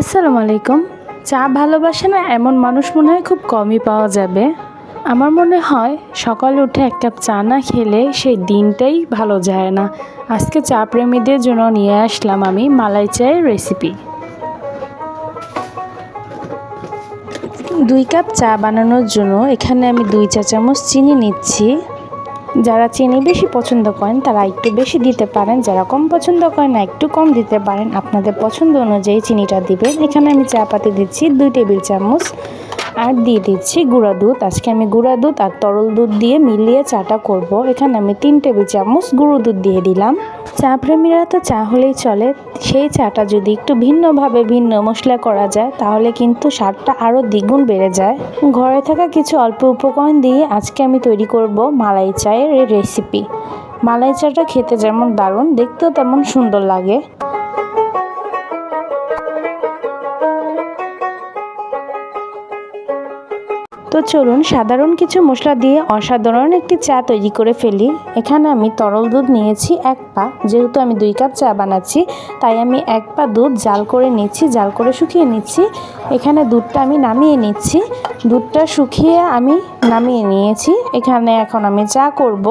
আসসালামু আলাইকুম। চা ভালোবাসে না এমন মানুষ মনে হয় খুব কমই পাওয়া যাবে? আমার মনে হয় সকালে উঠে এক কাপ চা না খেলে সেই দিনটাই ভালো যায় না। আজকে চা প্রেমীদের জন্য নিয়ে আসলাম আমি মালাই চায়ের রেসিপি দুই কাপ চা বানানোর জন্য এখানে আমি দুই চা চামচ চিনি নিচ্ছি। যারা চিনি বেশি পছন্দ করেন, তারা একটু বেশি দিতে পারেন। যারা কম পছন্দ করেন না একটু কম দিতে পারেন। আপনাদের পছন্দ অনুযায়ী চিনিটা দিবেন। এখানে আমি চা পাতি দিচ্ছি, দুই টেবিল চামচ আর দিয়ে দিচ্ছি গুঁড়া দুধ। আজকে আমি গুঁড়া দুধ আর তরল দুধ দিয়ে মিলিয়ে চাটা করব। এখানে আমি তিন টেবিল চামচ গুঁড়ো দুধ দিয়ে দিলাম। চা প্রেমীরা তো চা হলেই চলে। সেই চাটা যদি একটু ভিন্নভাবে ভিন্ন মশলা করা যায়, তাহলে কিন্তু স্বাদটা আরও দ্বিগুণ বেড়ে যায়। ঘরে থাকা কিছু অল্প উপকরণ দিয়ে আজকে আমি তৈরি করব মালাই চায়ের রেসিপি। মালাই চাটা খেতে যেমন দারুণ, দেখতেও তেমন সুন্দর লাগে। তো চলুন সাধারণ কিছু মশলা দিয়ে অসাধারণ একটি চা তৈরি করে ফেলি। এখানে আমি তরল দুধ নিয়েছি এক পা। যেহেতু আমি দুই কাপ চা বানাচ্ছি, তাই আমি এক পা দুধ জাল করে নিচ্ছি, জাল করে শুকিয়ে নিচ্ছি। এখানে দুধটা আমি নামিয়ে নিচ্ছি। দুধটা শুকিয়ে আমি নামিয়ে নিয়েছি। এখানে এখন আমি চা করব।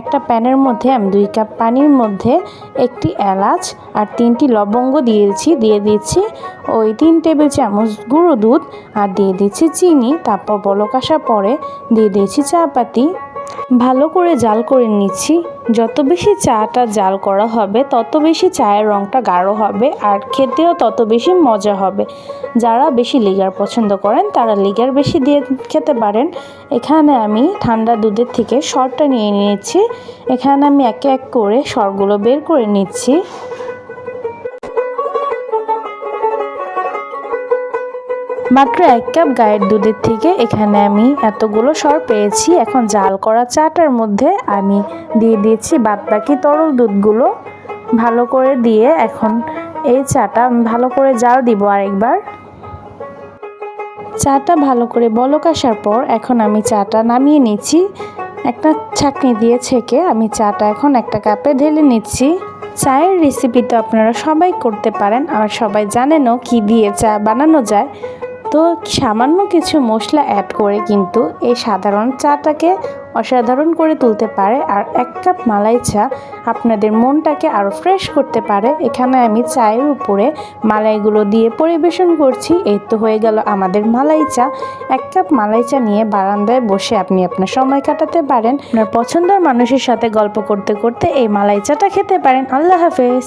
একটা প্যানের মধ্যে আমি দুই কাপ পানির মধ্যে একটি এলাচ আর তিনটি লবঙ্গ দিয়েছি, দিয়ে দিচ্ছি। ওই তিন টেবিল চামচ গুঁড়ো দুধ আর দিয়ে দিচ্ছি চিনি। তারপর বলক আসার পরে দিয়ে দিয়েছি চা পাতি ভালো করে জাল করে নিচ্ছি। যত বেশি চাটা জাল করা হবে, তত বেশি চায়ের রঙটা গাঢ় হবে আর খেতেও তত বেশি মজা হবে। যারা বেশি লিগার পছন্দ করেন, তারা লিগার বেশি দিয়ে খেতে পারেন। এখানে আমি ঠান্ডা দুধের থেকে সরটা নিয়ে নিয়েছি। এখানে আমি একে এক করে সরগুলো বের করে নিচ্ছি। মাত্র এক কাপ গায়ের দুধের থেকে এখানে আমি এতগুলো সর পেয়েছি। এখন জাল করা চাটার মধ্যে আমি দিয়ে দিয়েছি বাদবাকি তরল দুধগুলো। ভালো করে দিয়ে এখন এই চাটা ভালো করে জাল দিব আরেকবার। চাটা ভালো করে বলক আসার পর এখন আমি চাটা নামিয়ে নিচ্ছি। একটা ছাকনি দিয়ে ছেঁকে আমি চাটা এখন একটা কাপে ঢেলে নিচ্ছি। চায়ের রেসিপি তো আপনারা সবাই করতে পারেন। আর সবাই জানেনও কি দিয়ে চা বানানো যায়। তো সামান্য কিছু মশলা অ্যাড করে কিন্তু এই সাধারণ চাটাকে অসাধারণ করে তুলতে পারে। আর এক কাপ মালাই চা আপনাদের মনটাকে আরও ফ্রেশ করতে পারে। এখানে আমি চায়ের উপরে মালাইগুলো দিয়ে পরিবেশন করছি। এই তো হয়ে গেল আমাদের মালাই চা। এক কাপ মালাই চা নিয়ে বারান্দায় বসে আপনি আপনার সময় কাটাতে পারেন। আপনার পছন্দের মানুষের সাথে গল্প করতে করতে এই মালাই চাটা খেতে পারেন। আল্লাহ হাফেজ।